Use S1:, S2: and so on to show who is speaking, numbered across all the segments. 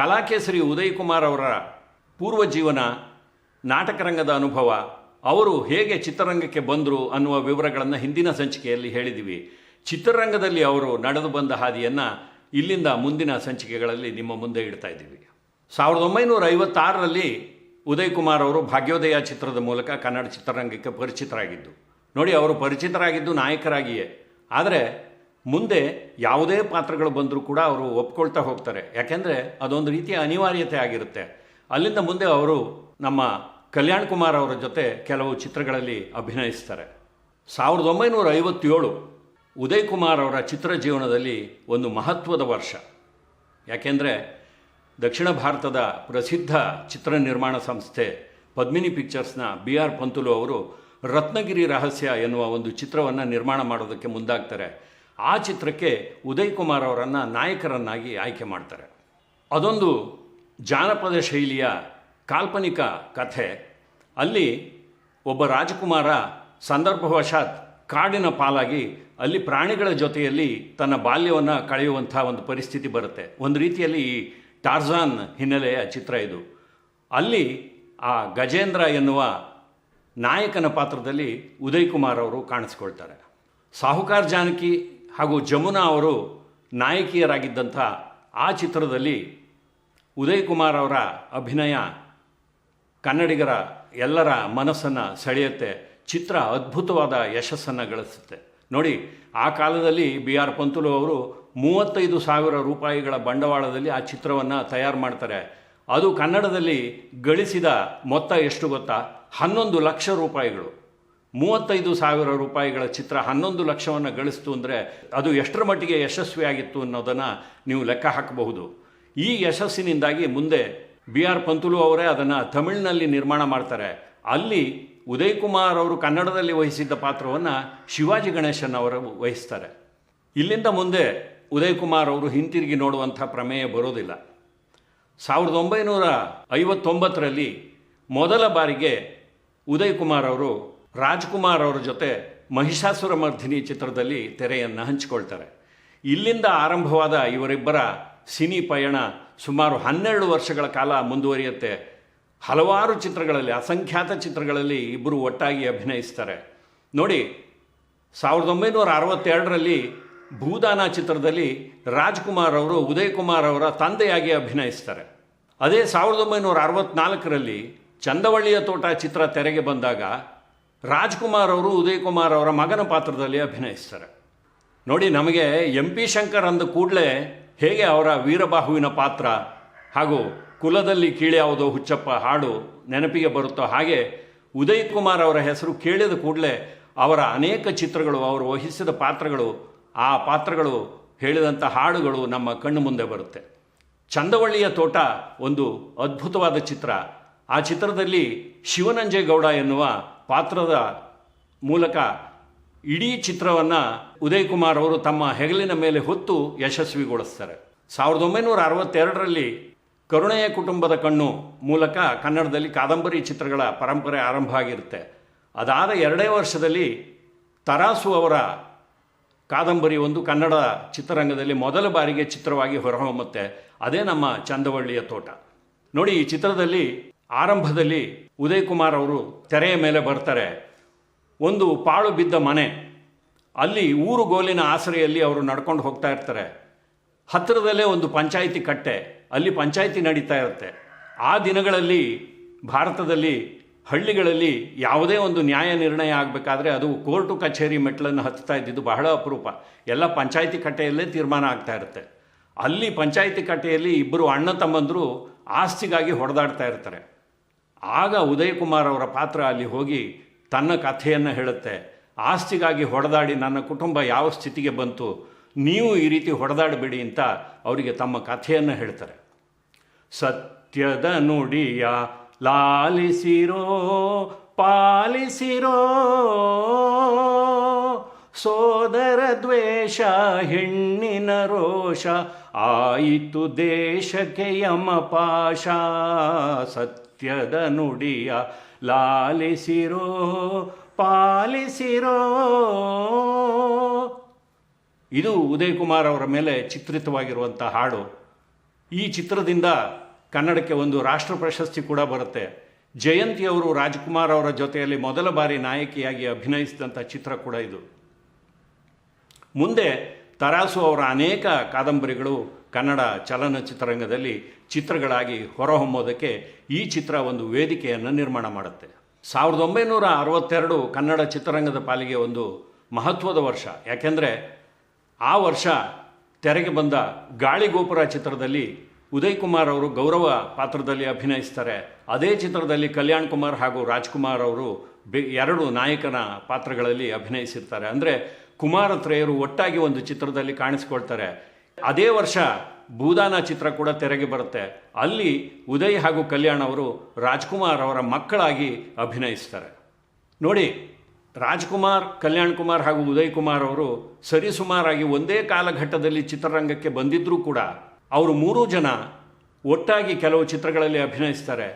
S1: ಕಲಾಕೇಸರಿ ಉದಯ್ ಕುಮಾರ್ ಅವರ ಪೂರ್ವ ಜೀವನ ನಾಟಕರಂಗದ ಅನುಭವ, ಅವರು ಹೇಗೆ ಚಿತ್ರರಂಗಕ್ಕೆ ಬಂದರು ಅನ್ನುವ ವಿವರಗಳನ್ನು ಹಿಂದಿನ ಸಂಚಿಕೆಯಲ್ಲಿ ಹೇಳಿದ್ದೀವಿ ಚಿತ್ರರಂಗದಲ್ಲಿ ಅವರು ನಡೆದು ಬಂದ ಹಾದಿಯನ್ನು ಇಲ್ಲಿಂದ ಮುಂದಿನ ಸಂಚಿಕೆಗಳಲ್ಲಿ ನಿಮ್ಮ ಮುಂದೆ ಇಡ್ತಾ ಇದ್ದೀವಿ. ಸಾವಿರದ ಒಂಬೈನೂರ ಐವತ್ತಾರರಲ್ಲಿ ಉದಯ್ ಕುಮಾರ್ ಅವರು ಭಾಗ್ಯೋದಯ ಚಿತ್ರದ ಮೂಲಕ ಕನ್ನಡ ಚಿತ್ರರಂಗಕ್ಕೆ ಪರಿಚಿತರಾಗಿದ್ದು. ನೋಡಿ, ಅವರು ಪರಿಚಿತರಾಗಿದ್ದು ನಾಯಕರಾಗಿಯೇ. ಆದರೆ ಮುಂದೆ ಯಾವುದೇ ಪಾತ್ರಗಳು ಬಂದರೂ ಕೂಡ ಅವರು ಒಪ್ಕೊಳ್ತಾ ಹೋಗ್ತಾರೆ. ಯಾಕೆಂದರೆ ಅದೊಂದು ರೀತಿಯ ಅನಿವಾರ್ಯತೆ ಆಗಿರುತ್ತೆ. ಅಲ್ಲಿಂದ ಮುಂದೆ ಅವರು ನಮ್ಮ ಕಲ್ಯಾಣ್ ಕುಮಾರ್ ಅವರ ಜೊತೆ ಕೆಲವು ಚಿತ್ರಗಳಲ್ಲಿ ಅಭಿನಯಿಸ್ತಾರೆ. ಸಾವಿರದ ಒಂಬೈನೂರ ಐವತ್ತೇಳು ಉದಯ್ ಕುಮಾರ್ ಅವರ ಚಿತ್ರ ಜೀವನದಲ್ಲಿ ಒಂದು ಮಹತ್ವದ ವರ್ಷ. ಯಾಕೆಂದರೆ ದಕ್ಷಿಣ ಭಾರತದ ಪ್ರಸಿದ್ಧ ಚಿತ್ರ ನಿರ್ಮಾಣ ಸಂಸ್ಥೆ ಪದ್ಮಿನಿ ಪಿಕ್ಚರ್ಸ್ನ ಬಿ ಆರ್ ಪಂತುಲು ಅವರು ರತ್ನಗಿರಿ ರಹಸ್ಯ ಎನ್ನುವ ಒಂದು ಚಿತ್ರವನ್ನು ನಿರ್ಮಾಣ ಮಾಡೋದಕ್ಕೆ ಮುಂದಾಗ್ತಾರೆ. ಆ ಚಿತ್ರಕ್ಕೆ ಉದಯ್ ಕುಮಾರ್ ಅವರನ್ನು ನಾಯಕರನ್ನಾಗಿ ಆಯ್ಕೆ ಮಾಡ್ತಾರೆ. ಅದೊಂದು ಜಾನಪದ ಶೈಲಿಯ ಕಾಲ್ಪನಿಕ ಕಥೆ. ಅಲ್ಲಿ ಒಬ್ಬ ರಾಜಕುಮಾರ ಸಂದರ್ಭವಶಾತ್ ಕಾಡಿನ ಪಾಲಾಗಿ ಅಲ್ಲಿ ಪ್ರಾಣಿಗಳ ಜೊತೆಯಲ್ಲಿ ತನ್ನ ಬಾಲ್ಯವನ್ನು ಕಳೆಯುವಂಥ ಒಂದು ಪರಿಸ್ಥಿತಿ ಬರುತ್ತೆ. ಒಂದು ರೀತಿಯಲ್ಲಿ ಈ ಟಾರ್ಜಾನ್ ಹಿನ್ನೆಲೆಯ ಚಿತ್ರ ಇದು. ಅಲ್ಲಿ ಆ ಗಜೇಂದ್ರ ಎನ್ನುವ ನಾಯಕನ ಪಾತ್ರದಲ್ಲಿ ಉದಯ್ ಕುಮಾರ್ ಅವರು ಕಾಣಿಸ್ಕೊಳ್ತಾರೆ. ಸಾಹುಕಾರ್ ಜಾನಕಿ ಹಾಗೂ ಜಮುನಾ ಅವರು ನಾಯಕಿಯರಾಗಿದ್ದಂಥ ಆ ಚಿತ್ರದಲ್ಲಿ ಉದಯ್ ಕುಮಾರ್ ಅವರ ಅಭಿನಯ ಕನ್ನಡಿಗರ ಎಲ್ಲರ ಮನಸ್ಸನ್ನು ಸೆಳೆಯುತ್ತೆ. ಚಿತ್ರ ಅದ್ಭುತವಾದ ಯಶಸ್ಸನ್ನು ಗಳಿಸುತ್ತೆ. ನೋಡಿ, ಆ ಕಾಲದಲ್ಲಿ ಬಿ ಆರ್ ಪಂತುಲು ಅವರು ಮೂವತ್ತೈದು ಸಾವಿರ ರೂಪಾಯಿಗಳ ಬಂಡವಾಳದಲ್ಲಿ ಆ ಚಿತ್ರವನ್ನು ತಯಾರು ಮಾಡ್ತಾರೆ. ಅದು ಕನ್ನಡದಲ್ಲಿ ಗಳಿಸಿದ ಮೊತ್ತ ಎಷ್ಟು ಗೊತ್ತಾ? ಹನ್ನೊಂದು ಲಕ್ಷ ರೂಪಾಯಿಗಳು. ಮೂವತ್ತೈದು ಸಾವಿರ ರೂಪಾಯಿಗಳ ಚಿತ್ರ ಹನ್ನೊಂದು ಲಕ್ಷವನ್ನು ಗಳಿಸ್ತು ಅಂದರೆ ಅದು ಎಷ್ಟರ ಮಟ್ಟಿಗೆ ಯಶಸ್ವಿಯಾಗಿತ್ತು ಅನ್ನೋದನ್ನು ನೀವು ಲೆಕ್ಕ ಹಾಕಬಹುದು. ಈ ಯಶಸ್ಸಿನಿಂದಾಗಿ ಮುಂದೆ ಬಿ ಆರ್ ಪಂತುಲು ಅವರೇ ಅದನ್ನು ತಮಿಳಿನಲ್ಲಿ ನಿರ್ಮಾಣ ಮಾಡ್ತಾರೆ. ಅಲ್ಲಿ ಉದಯ್ ಕುಮಾರ್ ಅವರು ಕನ್ನಡದಲ್ಲಿ ವಹಿಸಿದ್ದ ಪಾತ್ರವನ್ನು ಶಿವಾಜಿ ಗಣೇಶನ್ ಅವರು ವಹಿಸ್ತಾರೆ. ಇಲ್ಲಿಂದ ಮುಂದೆ ಉದಯ್ ಕುಮಾರ್ ಅವರು ಹಿಂತಿರುಗಿ ನೋಡುವಂಥ ಪ್ರಮೇಯ ಬರೋದಿಲ್ಲ. ಸಾವಿರದ ಒಂಬೈನೂರ ಐವತ್ತೊಂಬತ್ತರಲ್ಲಿ ಮೊದಲ ಬಾರಿಗೆ ಉದಯ್ ಕುಮಾರ್ ಅವರು ರಾಜ್ಕುಮಾರ್ ಅವರ ಜೊತೆ ಮಹಿಷಾಸುರ ಮರ್ಧಿನಿ ಚಿತ್ರದಲ್ಲಿ ತೆರೆಯನ್ನು ಹಂಚಿಕೊಳ್ತಾರೆ. ಇಲ್ಲಿಂದ ಆರಂಭವಾದ ಇವರಿಬ್ಬರ ಸಿನಿ ಪಯಣ ಸುಮಾರು ಹನ್ನೆರಡು ವರ್ಷಗಳ ಕಾಲ ಮುಂದುವರಿಯುತ್ತೆ. ಹಲವಾರು ಚಿತ್ರಗಳಲ್ಲಿ, ಅಸಂಖ್ಯಾತ ಚಿತ್ರಗಳಲ್ಲಿ ಇಬ್ಬರು ಒಟ್ಟಾಗಿ ಅಭಿನಯಿಸ್ತಾರೆ. ನೋಡಿ, ಸಾವಿರದ ಒಂಬೈನೂರ ಅರವತ್ತೆರಡರಲ್ಲಿ ಭೂದಾನ ಚಿತ್ರದಲ್ಲಿ ರಾಜ್ಕುಮಾರ್ ಅವರು ಉದಯ್ ಕುಮಾರ್ ಅವರ ತಂದೆಯಾಗಿ ಅಭಿನಯಿಸ್ತಾರೆ. ಅದೇ ಸಾವಿರದ ಒಂಬೈನೂರ ಅರವತ್ನಾಲ್ಕರಲ್ಲಿ ಚಂದವಳ್ಳಿಯ ತೋಟ ಚಿತ್ರ ತೆರೆಗೆ ಬಂದಾಗ ರಾಜ್ಕುಮಾರ್ ಅವರು ಉದಯ್ ಕುಮಾರ್ ಅವರ ಮಗನ ಪಾತ್ರದಲ್ಲಿ ಅಭಿನಯಿಸ್ತಾರೆ. ನೋಡಿ, ನಮಗೆ ಎಂ ಪಿ ಶಂಕರ್ ಅಂದ ಕೂಡಲೇ ಹೇಗೆ ಅವರ ವೀರಬಾಹುವಿನ ಪಾತ್ರ ಹಾಗೂ ಕುಲದಲ್ಲಿ ಕೀಳ್ಯಾವುದೋ ಹುಚ್ಚಪ್ಪ ಹಾಡು ನೆನಪಿಗೆ ಬರುತ್ತೋ ಹಾಗೆ ಉದಯ್ ಕುಮಾರ್ ಅವರ ಹೆಸರು ಕೇಳಿದ ಕೂಡಲೇ ಅವರ ಅನೇಕ ಚಿತ್ರಗಳು, ಅವರು ವಹಿಸಿದ ಪಾತ್ರಗಳು, ಆ ಪಾತ್ರಗಳು ಹೇಳಿದಂಥ ಹಾಡುಗಳು ನಮ್ಮ ಕಣ್ಣು ಮುಂದೆ ಬರುತ್ತೆ. ಚಂದವಳ್ಳಿಯ ತೋಟ ಒಂದು ಅದ್ಭುತವಾದ ಚಿತ್ರ. ಆ ಚಿತ್ರದಲ್ಲಿ ಶಿವನಂಜೇಗೌಡ ಎನ್ನುವ ಪಾತ್ರದ ಮೂಲಕ ಇಡೀ ಚಿತ್ರವನ್ನು ಉದಯ್ ಕುಮಾರ್ ಅವರು ತಮ್ಮ ಹೆಗಲಿನ ಮೇಲೆ ಹೊತ್ತು ಯಶಸ್ವಿಗೊಳಿಸ್ತಾರೆ. ಸಾವಿರದ ಒಂಬೈನೂರ ಅರವತ್ತೆರಡರಲ್ಲಿ ಕರುಣೆಯ ಕುಟುಂಬದ ಕಣ್ಣು ಮೂಲಕ ಕನ್ನಡದಲ್ಲಿ ಕಾದಂಬರಿ ಚಿತ್ರಗಳ ಪರಂಪರೆ ಆರಂಭ ಆಗಿರುತ್ತೆ. ಅದಾದ ಎರಡೇ ವರ್ಷದಲ್ಲಿ ತರಾಸು ಅವರ ಕಾದಂಬರಿ ಒಂದು ಕನ್ನಡ ಚಿತ್ರರಂಗದಲ್ಲಿ ಮೊದಲ ಬಾರಿಗೆ ಚಿತ್ರವಾಗಿ ಹೊರಹೊಮ್ಮುತ್ತೆ. ಅದೇ ನಮ್ಮ ಚಂದವಳ್ಳಿಯ ತೋಟ. ನೋಡಿ, ಈ ಚಿತ್ರದಲ್ಲಿ ಆರಂಭದಲ್ಲಿ ಉದಯ್ ಕುಮಾರ್ ಅವರು ತೆರೆಯ ಮೇಲೆ ಬರ್ತಾರೆ. ಒಂದು ಪಾಳು ಬಿದ್ದ ಮನೆ. ಅಲ್ಲಿ ಊರು ಗೋಲಿನ ಆಸರೆಯಲ್ಲಿ ಅವರು ನಡ್ಕೊಂಡು ಹೋಗ್ತಾ ಇರ್ತಾರೆ. ಹತ್ತಿರದಲ್ಲೇ ಒಂದು ಪಂಚಾಯಿತಿ ಕಟ್ಟೆ. ಅಲ್ಲಿ ಪಂಚಾಯಿತಿ ನಡೀತಾ ಇರುತ್ತೆ. ಆ ದಿನಗಳಲ್ಲಿ ಭಾರತದಲ್ಲಿ, ಹಳ್ಳಿಗಳಲ್ಲಿ ಯಾವುದೇ ಒಂದು ನ್ಯಾಯ ನಿರ್ಣಯ ಆಗಬೇಕಾದ್ರೆ ಅದು ಕೋರ್ಟು ಕಚೇರಿ ಮೆಟ್ಲನ್ನು ಹತ್ತುತ್ತಾ ಇದ್ದಿದ್ದು ಬಹಳ ಅಪರೂಪ. ಎಲ್ಲ ಪಂಚಾಯಿತಿ ಕಟ್ಟೆಯಲ್ಲೇ ತೀರ್ಮಾನ ಆಗ್ತಾ ಇರುತ್ತೆ. ಅಲ್ಲಿ ಪಂಚಾಯಿತಿ ಕಟ್ಟೆಯಲ್ಲಿ ಇಬ್ಬರು ಅಣ್ಣ ತಮ್ಮಂದರು ಆಸ್ತಿಗಾಗಿ ಹೊಡೆದಾಡ್ತಾ ಇರ್ತಾರೆ. ಆಗ ಉದಯಕುಮಾರ್ ಅವರ ಪಾತ್ರ ಅಲ್ಲಿ ಹೋಗಿ ತನ್ನ ಕಥೆಯನ್ನು ಹೇಳುತ್ತೆ. ಆಸ್ತಿಗಾಗಿ ಹೊಡೆದಾಡಿ ನನ್ನ ಕುಟುಂಬ ಯಾವ ಸ್ಥಿತಿಗೆ ಬಂತು, ನೀವು ಈ ರೀತಿ ಹೊಡೆದಾಡಬೇಡಿ ಅಂತ ಅವರಿಗೆ ತಮ್ಮ ಕಥೆಯನ್ನು ಹೇಳ್ತಾರೆ. ಸತ್ಯದ ನುಡಿಯ ಲಾಲಿಸಿರೋ, ಪಾಲಿಸಿರೋ, ಸೋದರ ದ್ವೇಷ ಹೆಣ್ಣಿನ ರೋಷ, ಆಯಿತು ದೇಶಕ್ಕೆ ಯಮಪಾಶ ಸತ್ಯದ ನುಡಿಯ ಲಾಲಿಸಿರೋ, ಪಾಲಿಸಿರೋ. ಇದು ಉದಯ್ ಕುಮಾರ್ ಅವರ ಮೇಲೆ ಚಿತ್ರಿತವಾಗಿರುವಂಥ ಹಾಡು. ಈ ಚಿತ್ರದಿಂದ ಕನ್ನಡಕ್ಕೆ ಒಂದು ರಾಷ್ಟ್ರ ಪ್ರಶಸ್ತಿ ಕೂಡ ಬರುತ್ತೆ. ಜಯಂತಿ ಅವರು ರಾಜ್ಕುಮಾರ್ ಅವರ ಜೊತೆಯಲ್ಲಿ ಮೊದಲ ಬಾರಿ ನಾಯಕಿಯಾಗಿ ಅಭಿನಯಿಸಿದಂಥ ಚಿತ್ರ ಕೂಡ ಇದು. ಮುಂದೆ ತರಾಸು ಅವರ ಅನೇಕ ಕಾದಂಬರಿಗಳು ಕನ್ನಡ ಚಲನಚಿತ್ರರಂಗದಲ್ಲಿ ಚಿತ್ರಗಳಾಗಿ ಹೊರಹೊಮ್ಮೋದಕ್ಕೆ ಈ ಚಿತ್ರ ಒಂದು ವೇದಿಕೆಯನ್ನು ನಿರ್ಮಾಣ ಮಾಡುತ್ತೆ. ಸಾವಿರದ ಒಂಬೈನೂರ ಅರವತ್ತೆರಡು ಕನ್ನಡ ಚಿತ್ರರಂಗದ ಪಾಲಿಗೆ ಒಂದು ಮಹತ್ವದ ವರ್ಷ. ಯಾಕೆಂದರೆ ಆ ವರ್ಷ ತೆರೆಗೆ ಬಂದ ಗಾಳಿಗೋಪುರ ಚಿತ್ರದಲ್ಲಿ ಉದಯ್ ಕುಮಾರ್ ಅವರು ಗೌರವ ಪಾತ್ರದಲ್ಲಿ ಅಭಿನಯಿಸ್ತಾರೆ. ಅದೇ ಚಿತ್ರದಲ್ಲಿ ಕಲ್ಯಾಣ್ ಕುಮಾರ್ ಹಾಗೂ ರಾಜ್ಕುಮಾರ್ ಅವರು ಎರಡು ನಾಯಕನ ಪಾತ್ರಗಳಲ್ಲಿ ಅಭಿನಯಿಸಿರ್ತಾರೆ. ಅಂದರೆ ಕುಮಾರತ್ರಯರು ಒಟ್ಟಾಗಿ ಒಂದು ಚಿತ್ರದಲ್ಲಿ ಕಾಣಿಸ್ಕೊಳ್ತಾರೆ. ಅದೇ ವರ್ಷ ಭೂದಾನ ಚಿತ್ರ ಕೂಡ ತೆರೆಗೆ ಬರುತ್ತೆ. ಅಲ್ಲಿ ಉದಯ್ ಹಾಗೂ ಕಲ್ಯಾಣ್ ಅವರು ರಾಜ್ಕುಮಾರ್ ಅವರ ಮಕ್ಕಳಾಗಿ ಅಭಿನಯಿಸ್ತಾರೆ. ನೋಡಿ, ರಾಜ್ಕುಮಾರ್, ಕಲ್ಯಾಣ್ ಕುಮಾರ್ ಹಾಗೂ ಉದಯ್ ಕುಮಾರ್ ಅವರು ಸರಿಸುಮಾರಾಗಿ ಒಂದೇ ಕಾಲಘಟ್ಟದಲ್ಲಿ ಚಿತ್ರರಂಗಕ್ಕೆ ಬಂದಿದ್ದರೂ ಕೂಡ ಅವರು ಮೂರೂ ಜನ ಒಟ್ಟಾಗಿ ಕೆಲವು ಚಿತ್ರಗಳಲ್ಲಿ ಅಭಿನಯಿಸ್ತಾರೆ.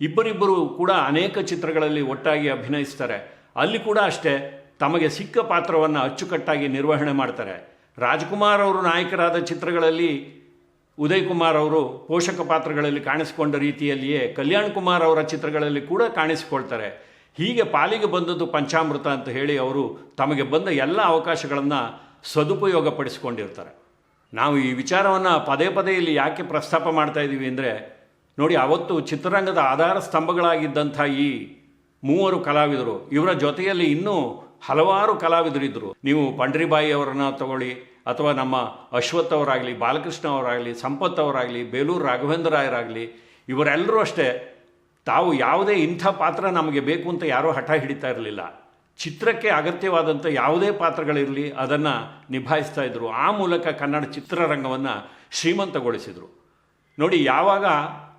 S1: ಇಬ್ಬರಿಬ್ಬರು ಕೂಡ ಅನೇಕ ಚಿತ್ರಗಳಲ್ಲಿ ಒಟ್ಟಾಗಿ ಅಭಿನಯಿಸ್ತಾರೆ. ಅಲ್ಲಿ ಕೂಡ ಅಷ್ಟೇ ತಮಗೆ ಸಿಕ್ಕ ಪಾತ್ರವನ್ನು ಅಚ್ಚುಕಟ್ಟಾಗಿ ನಿರ್ವಹಣೆ ಮಾಡ್ತಾರೆ. ರಾಜ್ಕುಮಾರ್ ಅವರು ನಾಯಕರಾದ ಚಿತ್ರಗಳಲ್ಲಿ ಉದಯ್ ಕುಮಾರ್ ಅವರು ಪೋಷಕ ಪಾತ್ರಗಳಲ್ಲಿ ಕಾಣಿಸಿಕೊಂಡ ರೀತಿಯಲ್ಲಿಯೇ ಕಲ್ಯಾಣ್ ಕುಮಾರ್ ಅವರ ಚಿತ್ರಗಳಲ್ಲಿ ಕೂಡ ಕಾಣಿಸಿಕೊಳ್ತಾರೆ. ಹೀಗೆ ಪಾಲಿಗೆ ಬಂದದ್ದು ಪಂಚಾಮೃತ ಅಂತ ಹೇಳಿ ಅವರು ತಮಗೆ ಬಂದ ಎಲ್ಲ ಅವಕಾಶಗಳನ್ನು ಸದುಪಯೋಗಪಡಿಸಿಕೊಂಡಿರ್ತಾರೆ. ನಾವು ಈ ವಿಚಾರವನ್ನು ಪದೇ ಪದೇ ಇಲ್ಲಿ ಯಾಕೆ ಪ್ರಸ್ತಾಪ ಮಾಡ್ತಾ ಇದ್ದೀವಿ ಅಂದರೆ, ನೋಡಿ ಅವತ್ತು ಚಿತ್ರರಂಗದ ಆಧಾರ ಸ್ತಂಭಗಳಾಗಿದ್ದಂಥ ಈ ಮೂವರು ಕಲಾವಿದರು, ಇವರ ಜೊತೆಯಲ್ಲಿ ಇನ್ನೂ ಹಲವಾರು ಕಲಾವಿದರಿದ್ದರು. ನೀವು ಪಂಡ್ರಿಬಾಯಿ ಅವರನ್ನ ತಗೊಳ್ಳಿ, ಅಥವಾ ನಮ್ಮ ಅಶ್ವಥ್ ಅವರಾಗಲಿ, ಬಾಲಕೃಷ್ಣ ಅವರಾಗಲಿ, ಸಂಪತ್ ಅವರಾಗಲಿ, ಬೇಲೂರು ರಾಘವೇಂದ್ರ ರಾಯರಾಗಲಿ, ಇವರೆಲ್ಲರೂ ಅಷ್ಟೇ, ತಾವು ಯಾವುದೇ ಇಂಥ ಪಾತ್ರ ನಮಗೆ ಬೇಕು ಅಂತ ಯಾರೂ ಹಠ ಹಿಡಿತಾ ಇರಲಿಲ್ಲ. ಚಿತ್ರಕ್ಕೆ ಅಗತ್ಯವಾದಂಥ ಯಾವುದೇ ಪಾತ್ರಗಳಿರಲಿ, ಅದನ್ನು ನಿಭಾಯಿಸ್ತಾ ಇದ್ದರು ಆ ಮೂಲಕ ಕನ್ನಡ ಚಿತ್ರರಂಗವನ್ನು ಶ್ರೀಮಂತಗೊಳಿಸಿದರು. ನೋಡಿ, ಯಾವಾಗ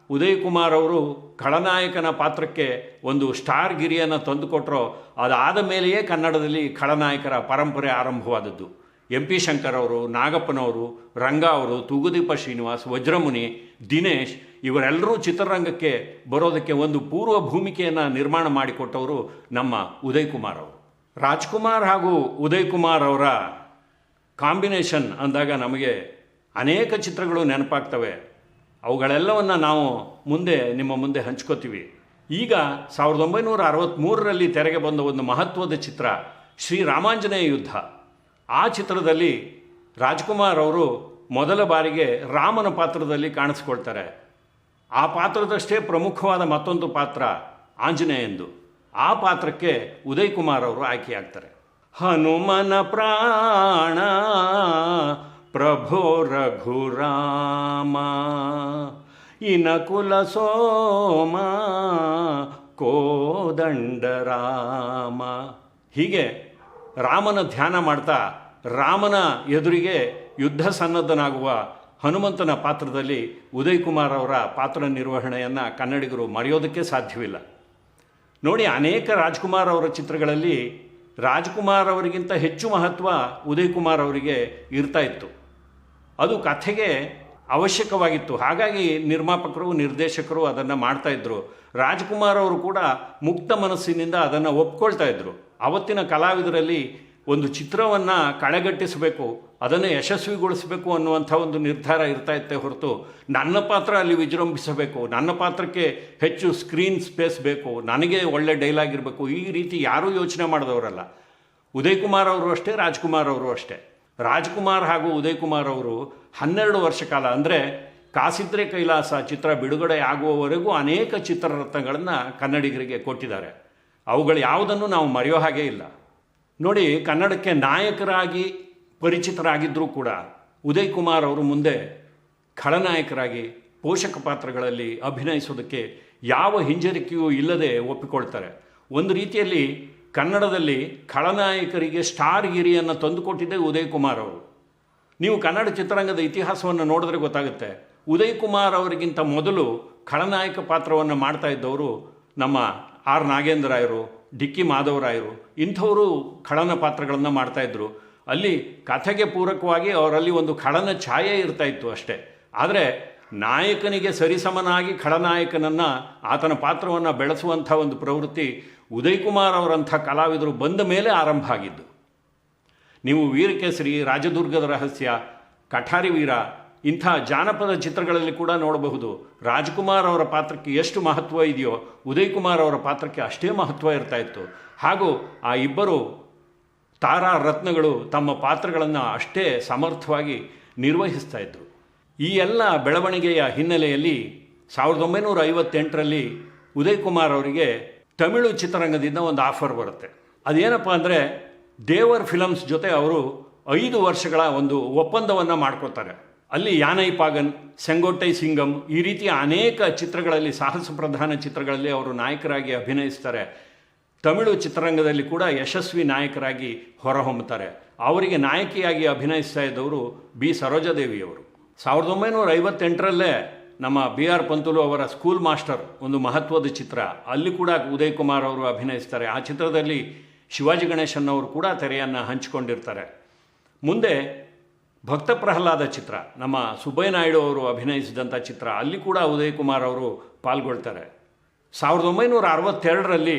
S1: ಉದಯ್ ಕುಮಾರ್ ಅವರು ಖಳನಾಯಕನ ಪಾತ್ರಕ್ಕೆ ಒಂದು ಸ್ಟಾರ್ ಗಿರಿಯನ್ನು ತಂದುಕೊಟ್ರೋ, ಅದಾದ ಮೇಲೆಯೇ ಕನ್ನಡದಲ್ಲಿ ಖಳನಾಯಕರ ಪರಂಪರೆ ಆರಂಭವಾದದ್ದು. ಎಂ ಪಿ ಶಂಕರ್ ಅವರು ನಾಗಪ್ಪನವರು ರಂಗ ಅವರು, ತೂಗುದೀಪ ಶ್ರೀನಿವಾಸ್, ವಜ್ರಮುನಿ, ದಿನೇಶ್ ಇವರೆಲ್ಲರೂ ಚಿತ್ರರಂಗಕ್ಕೆ ಬರೋದಕ್ಕೆ ಒಂದು ಪೂರ್ವ ಭೂಮಿಕೆಯನ್ನು ನಿರ್ಮಾಣ ಮಾಡಿಕೊಟ್ಟವರು ನಮ್ಮ ಉದಯ್ ಕುಮಾರ್ ಅವರು. ರಾಜ್ಕುಮಾರ್ ಹಾಗೂ ಉದಯ್ ಕುಮಾರ್ ಅವರ ಕಾಂಬಿನೇಷನ್ ಅಂದಾಗ ನಮಗೆ ಅನೇಕ ಚಿತ್ರಗಳು ನೆನಪಾಗ್ತವೆ. ಅವುಗಳೆಲ್ಲವನ್ನು ನಾವು ಮುಂದೆ, ನಿಮ್ಮ ಮುಂದೆ ಹಂಚ್ಕೋತೀವಿ. ಈಗ ಸಾವಿರದ ಒಂಬೈನೂರ ಅರವತ್ತ್ಮೂರರಲ್ಲಿ ತೆರೆಗೆ ಬಂದ ಒಂದು ಮಹತ್ವದ ಚಿತ್ರ ಶ್ರೀ ರಾಮಾಂಜನೇಯ ಯುದ್ಧ. ಆ ಚಿತ್ರದಲ್ಲಿ ರಾಜ್ಕುಮಾರ್ ಅವರು ಮೊದಲ ಬಾರಿಗೆ ರಾಮನ ಪಾತ್ರದಲ್ಲಿ ಕಾಣಿಸ್ಕೊಳ್ತಾರೆ. ಆ ಪಾತ್ರದಷ್ಟೇ ಪ್ರಮುಖವಾದ ಮತ್ತೊಂದು ಪಾತ್ರ ಆಂಜನೇಯಂದು ಆ ಪಾತ್ರಕ್ಕೆ ಉದಯ್ ಕುಮಾರ್ ಅವರು ಆಯ್ಕೆಯಾಗ್ತಾರೆ. ಹನುಮನ ಪ್ರಾಣ ಪ್ರಭೋ ರಘುರಾಮ ಇನಕುಲ ಸೋಮ ಕೋದಂಡರಾಮ ಹೀಗೆ ರಾಮನ ಧ್ಯಾನ ಮಾಡ್ತಾ ರಾಮನ ಎದುರಿಗೆ ಯುದ್ಧ ಸನ್ನದ್ಧನಾಗುವ ಹನುಮಂತನ ಪಾತ್ರದಲ್ಲಿ ಉದಯ್ ಕುಮಾರ್ ಅವರ ಪಾತ್ರ ನಿರ್ವಹಣೆಯನ್ನು ಕನ್ನಡಿಗರು ಮರೆಯೋದಕ್ಕೆ ಸಾಧ್ಯವಿಲ್ಲ. ನೋಡಿ, ಅನೇಕ ರಾಜ್ಕುಮಾರ್ ಅವರ ಚಿತ್ರಗಳಲ್ಲಿ ರಾಜ್ಕುಮಾರ್ ಅವರಿಗಿಂತ ಹೆಚ್ಚು ಮಹತ್ವ ಉದಯ್ ಕುಮಾರ್ ಅವರಿಗೆ ಇರ್ತಾ ಇತ್ತು. ಅದು ಕಥೆಗೆ ಅವಶ್ಯಕವಾಗಿತ್ತು. ಹಾಗಾಗಿ ನಿರ್ಮಾಪಕರು, ನಿರ್ದೇಶಕರು ಅದನ್ನು ಮಾಡ್ತಾಯಿದ್ರು ರಾಜ್ಕುಮಾರ್ ಅವರು ಕೂಡ ಮುಕ್ತ ಮನಸ್ಸಿನಿಂದ ಅದನ್ನು ಒಪ್ಕೊಳ್ತಾ ಇದ್ರು. ಅವತ್ತಿನ ಕಲಾವಿದರಲ್ಲಿ ಒಂದು ಚಿತ್ರವನ್ನು ಕಳೆಗಟ್ಟಿಸಬೇಕು, ಅದನ್ನು ಯಶಸ್ವಿಗೊಳಿಸಬೇಕು ಅನ್ನುವಂಥ ಒಂದು ನಿರ್ಧಾರ ಇರ್ತಾ ಇತ್ತೆ ಹೊರತು ನನ್ನ ಪಾತ್ರ ಅಲ್ಲಿ ವಿಜೃಂಭಿಸಬೇಕು, ನನ್ನ ಪಾತ್ರಕ್ಕೆ ಹೆಚ್ಚು ಸ್ಕ್ರೀನ್ ಸ್ಪೇಸ್ ಬೇಕು, ನನಗೆ ಒಳ್ಳೆ ಡೈಲಾಗ್ ಇರಬೇಕು, ಈ ರೀತಿ ಯಾರೂ ಯೋಚನೆ ಮಾಡಿದವರಲ್ಲ. ಉದಯ್ ಕುಮಾರ್ ಅವರು ಅಷ್ಟೇ, ರಾಜ್ಕುಮಾರ್ ಅವರು ಅಷ್ಟೇ. ರಾಜ್ಕುಮಾರ್ ಹಾಗೂ ಉದಯ್ ಕುಮಾರ್ ಅವರು ಹನ್ನೆರಡು ವರ್ಷ ಕಾಲ, ಅಂದರೆ ಕಾಸಿದ್ರೆ ಕೈಲಾಸ ಚಿತ್ರ ಬಿಡುಗಡೆ ಆಗುವವರೆಗೂ ಅನೇಕ ಚಿತ್ರರತ್ನಗಳನ್ನು ಕನ್ನಡಿಗರಿಗೆ ಕೊಟ್ಟಿದ್ದಾರೆ. ಅವುಗಳು ಯಾವುದನ್ನು ನಾವು ಮರೆಯೋ ಹಾಗೇ ಇಲ್ಲ. ನೋಡಿ, ಕನ್ನಡಕ್ಕೆ ನಾಯಕರಾಗಿ ಪರಿಚಿತರಾಗಿದ್ದರೂ ಕೂಡ ಉದಯ್ ಕುಮಾರ್ ಅವರು ಮುಂದೆ ಖಳನಾಯಕರಾಗಿ ಪೋಷಕ ಪಾತ್ರಗಳಲ್ಲಿ ಅಭಿನಯಿಸೋದಕ್ಕೆ ಯಾವ ಹಿಂಜರಿಕೆಯೂ ಇಲ್ಲದೆ ಒಪ್ಪಿಕೊಳ್ತಾರೆ. ಒಂದು ರೀತಿಯಲ್ಲಿ ಕನ್ನಡದಲ್ಲಿ ಖಳನಾಯಕರಿಗೆ ಸ್ಟಾರ್ ಗಿರಿಯನ್ನು ತಂದುಕೊಟ್ಟಿದ್ದೆ ಉದಯ್ ಕುಮಾರ್ ಅವರು. ನೀವು ಕನ್ನಡ ಚಿತ್ರರಂಗದ ಇತಿಹಾಸವನ್ನು ನೋಡಿದ್ರೆ ಗೊತ್ತಾಗುತ್ತೆ. ಉದಯ್ ಕುಮಾರ್ ಅವರಿಗಿಂತ ಮೊದಲು ಖಳನಾಯಕ ಪಾತ್ರವನ್ನು ಮಾಡ್ತಾ ಇದ್ದವರು ನಮ್ಮ ಆರ್ ನಾಗೇಂದ್ರಾಯರು ಡಿಕ್ಕಿ ಮಾಧವರಾಯರು ಇಂಥವರು ಖಳನ ಪಾತ್ರಗಳನ್ನು ಮಾಡ್ತಾಯಿದ್ರು ಅಲ್ಲಿ ಕಥೆಗೆ ಪೂರಕವಾಗಿ ಅವರಲ್ಲಿ ಒಂದು ಖಳನ ಛಾಯೆ ಇರ್ತಾ ಇತ್ತು ಅಷ್ಟೇ. ಆದರೆ ನಾಯಕನಿಗೆ ಸರಿಸಮನಾಗಿ ಖಳನಾಯಕನನ್ನು ಆತನ ಪಾತ್ರವನ್ನು ಬೆಳೆಸುವಂಥ ಒಂದು ಪ್ರವೃತ್ತಿ ಉದಯ್ ಕುಮಾರ್ ಅವರಂಥ ಕಲಾವಿದರು ಬಂದ ಮೇಲೆ ಆರಂಭ ಆಗಿದ್ದು. ನೀವು ವೀರಕೇಸರಿ, ರಾಜದುರ್ಗದ ರಹಸ್ಯ, ಕಠಾರಿ ವೀರ, ಇಂಥ ಜಾನಪದ ಚಿತ್ರಗಳಲ್ಲಿ ಕೂಡ ನೋಡಬಹುದು. ರಾಜ್ಕುಮಾರ್ ಅವರ ಪಾತ್ರಕ್ಕೆ ಎಷ್ಟು ಮಹತ್ವ ಇದೆಯೋ ಉದಯ್ ಕುಮಾರ್ ಅವರ ಪಾತ್ರಕ್ಕೆ ಅಷ್ಟೇ ಮಹತ್ವ ಇರ್ತಾ ಇತ್ತು. ಹಾಗೂ ಆ ಇಬ್ಬರು ತಾರಾ ರತ್ನಗಳು ತಮ್ಮ ಪಾತ್ರಗಳನ್ನು ಅಷ್ಟೇ ಸಮರ್ಥವಾಗಿ ನಿರ್ವಹಿಸ್ತಾ ಇದ್ದರು ಈ ಎಲ್ಲ ಬೆಳವಣಿಗೆಯ ಹಿನ್ನೆಲೆಯಲ್ಲಿ ಸಾವಿರದ ಒಂಬೈನೂರ ಐವತ್ತೆಂಟರಲ್ಲಿ ಉದಯ್ ಕುಮಾರ್ ಅವರಿಗೆ ತಮಿಳು ಚಿತ್ರರಂಗದಿಂದ ಒಂದು ಆಫರ್ ಬರುತ್ತೆ. ಅದೇನಪ್ಪ ಅಂದರೆ ದೇವರ್ ಫಿಲಮ್ಸ್ ಜೊತೆ ಅವರು ಐದು ವರ್ಷಗಳ ಒಂದು ಒಪ್ಪಂದವನ್ನು ಮಾಡ್ಕೋತಾರೆ ಅಲ್ಲಿ ಯಾನೈ ಪಾಗನ್ ಸೆಂಗೋಟೈ ಸಿಂಗಮ್ ಈ ರೀತಿಯ ಅನೇಕ ಚಿತ್ರಗಳಲ್ಲಿ, ಸಾಹಸ ಪ್ರಧಾನ ಚಿತ್ರಗಳಲ್ಲಿ ಅವರು ನಾಯಕರಾಗಿ ಅಭಿನಯಿಸ್ತಾರೆ. ತಮಿಳು ಚಿತ್ರರಂಗದಲ್ಲಿ ಕೂಡ ಯಶಸ್ವಿ ನಾಯಕರಾಗಿ ಹೊರಹೊಮ್ಮುತ್ತಾರೆ. ಅವರಿಗೆ ನಾಯಕಿಯಾಗಿ ಅಭಿನಯಿಸ್ತಾ ಇದ್ದವರು ಬಿ. ಸರೋಜಾದೇವಿಯವರು. ಸಾವಿರದ ಒಂಬೈನೂರ ಐವತ್ತೆಂಟರಲ್ಲೇ ನಮ್ಮ ಬಿ ಆರ್ ಪಂತುಲು ಅವರ ಸ್ಕೂಲ್ ಮಾಸ್ಟರ್, ಒಂದು ಮಹತ್ವದ ಚಿತ್ರ. ಅಲ್ಲಿ ಕೂಡ ಉದಯ್ ಕುಮಾರ್ ಅವರು ಅಭಿನಯಿಸ್ತಾರೆ. ಆ ಚಿತ್ರದಲ್ಲಿ ಶಿವಾಜಿ ಗಣೇಶನ್ ಅವರು ಕೂಡ ತೆರೆಯನ್ನು ಹಂಚಿಕೊಂಡಿರ್ತಾರೆ. ಮುಂದೆ ಭಕ್ತ ಪ್ರಹ್ಲಾದ ಚಿತ್ರ, ನಮ್ಮ ಸುಬ್ಬಯ್ಯ ನಾಯ್ಡು ಅವರು ಅಭಿನಯಿಸಿದಂಥ ಚಿತ್ರ, ಅಲ್ಲಿ ಕೂಡ ಉದಯ್ ಕುಮಾರ್ ಅವರು ಪಾಲ್ಗೊಳ್ತಾರೆ. ಸಾವಿರದ ಒಂಬೈನೂರ ಅರವತ್ತೆರಡರಲ್ಲಿ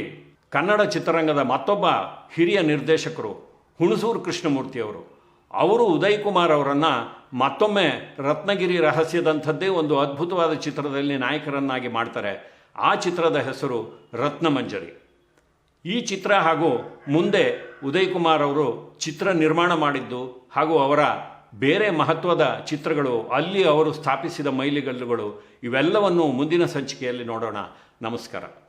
S1: ಕನ್ನಡ ಚಿತ್ರರಂಗದ ಮತ್ತೊಬ್ಬ ಹಿರಿಯ ನಿರ್ದೇಶಕರು ಹುಣಸೂರು ಕೃಷ್ಣಮೂರ್ತಿಯವರು ಅವರು. ಉದಯ್ ಕುಮಾರ್ ಅವರನ್ನು ಮತ್ತೊಮ್ಮೆ ರತ್ನಗಿರಿ ರಹಸ್ಯದಂಥದ್ದೇ ಒಂದು ಅದ್ಭುತವಾದ ಚಿತ್ರದಲ್ಲಿ ನಾಯಕರನ್ನಾಗಿ ಮಾಡ್ತಾರೆ. ಆ ಚಿತ್ರದ ಹೆಸರು ರತ್ನಮಂಜರಿ. ಈ ಚಿತ್ರ ಹಾಗೂ ಮುಂದೆ ಉದಯ್ ಕುಮಾರ್ ಅವರು ಚಿತ್ರ ನಿರ್ಮಾಣ ಮಾಡಿದ್ದು ಹಾಗೂ ಅವರ ಬೇರೆ ಮಹತ್ವದ ಚಿತ್ರಗಳು ಅಲ್ಲಿ ಅವರು ಸ್ಥಾಪಿಸಿದ ಮೈಲಿಗಲ್ಲುಗಳು, ಇವೆಲ್ಲವನ್ನು ಮುಂದಿನ ಸಂಚಿಕೆಯಲ್ಲಿ ನೋಡೋಣ. ನಮಸ್ಕಾರ.